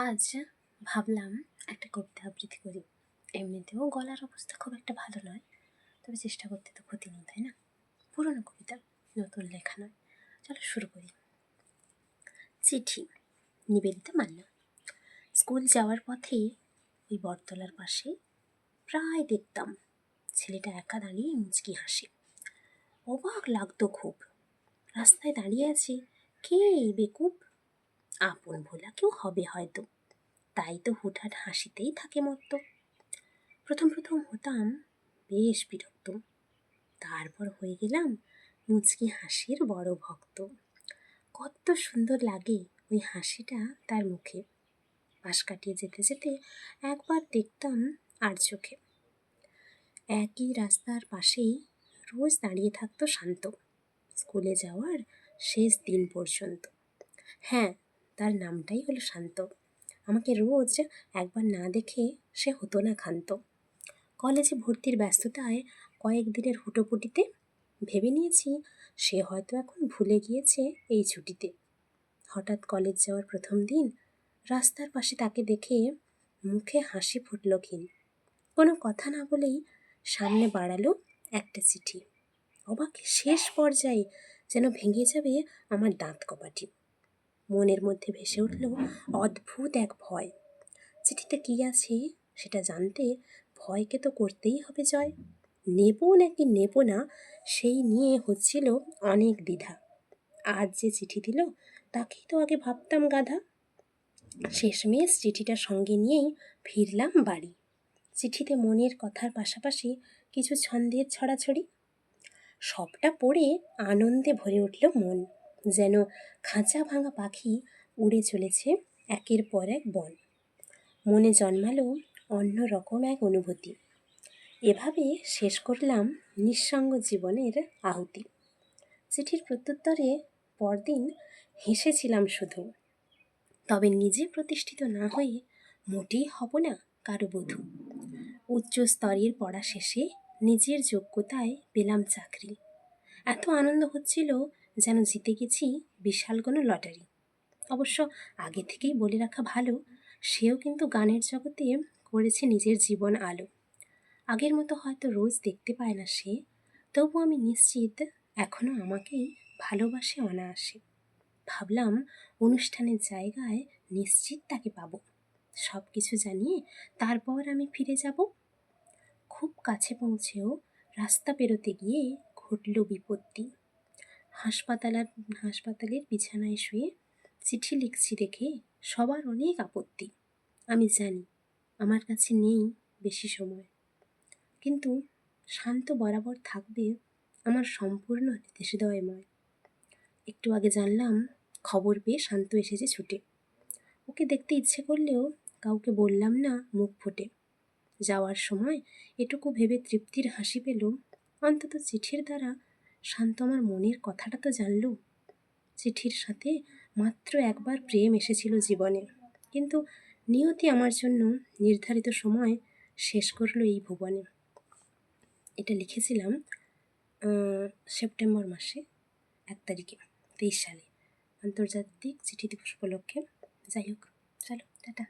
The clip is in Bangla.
আজ ভাবলাম একটা কবিতা আবৃত্তি করি। এমনিতেও গলার অবস্থা খুব একটা ভালো নয়, তবে চেষ্টা করতে তো ক্ষতি নেই, তাই না? পুরনো কবিতা, নতুন লেখা নয়। চলো শুরু করি। চিঠি, নিবেদিতা মান্না। স্কুল যাওয়ার পথে ওই বটতলার পাশে প্রায় দেখতাম ছেলেটা একা দাঁড়িয়ে মুচকি হাসে। অবাক লাগতো খুব। রাস্তায় দাঁড়িয়ে আছে কে বেকুব? আপন ভোলা কেউ হবে হয়তো। তাই তো হুটহাট হাসিতেই থাকে মত্ত। প্রথম প্রথম হতাম, বেশ বিরক্ত। তারপর হয়ে গেলাম মুচকি হাসির বড় ভক্ত। কত সুন্দর লাগে ওই হাসিটা তার মুখে। পাশ কাটিয়ে যেতে যেতে একবার দেখতাম আর চোখে। একই রাস্তার পাশেই রোজ দাঁড়িয়ে থাকতো শান্ত। স্কুলে যাওয়ার শেষ দিন পর্যন্ত। হ্যাঁ তার নামটাই হলো শান্ত। আমাকে রোজ একবার না দেখে সে হতো না ক্ষান্ত। কলেজে ভর্তির ব্যস্ততায় কয়েকদিনের হুটোপুটিতে ভেবে নিয়েছি সে হয়তো এখন ভুলে গিয়েছে এই ছুটিতে। হঠাৎ কলেজ যাওয়ার প্রথম দিন রাস্তার পাশে তাকে দেখে মুখে হাসি ফুটল ক্ষীণ। কোনো কথা না বলেই সামনে বাড়ালো একটা চিঠি। অবাক শেষ পর্যায়ে যেন ভেঙে যাবে আমার দাঁত কপাটি। মনের মধ্যে ভেসে উঠল অদ্ভুত এক ভয়। চিঠিতে কী আছে সেটা জানতে ভয়কে তো করতেই হবে জয়। নেব নাকি নেব না সেই নিয়ে হচ্ছিল অনেক দ্বিধা। আজ যে চিঠি দিল তাকেই তো আগে ভাবতাম গাধা। শেষমেশ চিঠিটা সঙ্গে নিয়েই ফিরলাম বাড়ি। চিঠিতে মনের কথার পাশাপাশি কিছু ছন্দের ছড়াছড়ি। সবটা পড়ে আনন্দে ভরে উঠল মন। যেন খাঁচা ভাঙা পাখি উড়ে চলেছে একের পর এক বন। মনে জন্মালো অন্য রকম এক অনুভূতি। এভাবে শেষ করলাম নিঃসঙ্গ জীবনের আহুতি। চিঠির প্রত্যুত্তরে পরদিন হেসেছিলাম শুধু। তবে নিজে প্রতিষ্ঠিত না হয়ে মোটেই হব না কারও বধূ। উচ্চ স্তরের পড়া শেষে নিজের যোগ্যতায় পেলাম চাকরি। এত আনন্দ হচ্ছিল যেন জিতে গেছি বিশাল কোনো লটারি। অবশ্য আগে থেকেই বলে রাখা ভালো, সেও কিন্তু গানের জগতে করেছে নিজের জীবন আলো। আগের মতো হয়তো রোজ দেখতে পায় না সে, তবু আমি নিশ্চিত এখনও আমাকেই ভালোবাসে অনায়াসে। ভাবলাম অনুষ্ঠানের জায়গায় নিশ্চিত তাকে পাবো। সব কিছু জানিয়ে তারপর আমি ফিরে যাব। খুব কাছে পৌঁছেও রাস্তা পেরোতে গিয়ে ঘটল বিপত্তি। হাসপাতালের হাসপাতালের বিছানায় শুয়ে চিঠি লিখছি দেখে সবার অনেক আপত্তি। আমি জানি, আমার কাছে নেই বেশি সময়। কিন্তু শান্ত বরাবর থাকবে আমার সম্পূর্ণ নির্দেশদয়ময়। একটু আগে জানলাম, খবর পেয়ে শান্ত এসেছে ছুটে। ওকে দেখতে ইচ্ছে করলেও কাউকে বললাম না মুখ ফুটে। যাওয়ার সময় এটুকু ভেবে তৃপ্তির হাসি পেল। অন্তত চিঠির দ্বারা শান্ত আমার মনের কথাটা তো জানল। চিঠির সাথে মাত্র একবার প্রেম এসেছিল জীবনে। কিন্তু নিয়তি আমার জন্য নির্ধারিত সময় শেষ করল এই ভুবনে। এটা লিখেছিলাম সেপ্টেম্বর মাসে এক তারিখে, তেইশ সালে। আন্তর্জাতিক চিঠি দিবস উপলক্ষে। যাই হোক, চলো, টাটা।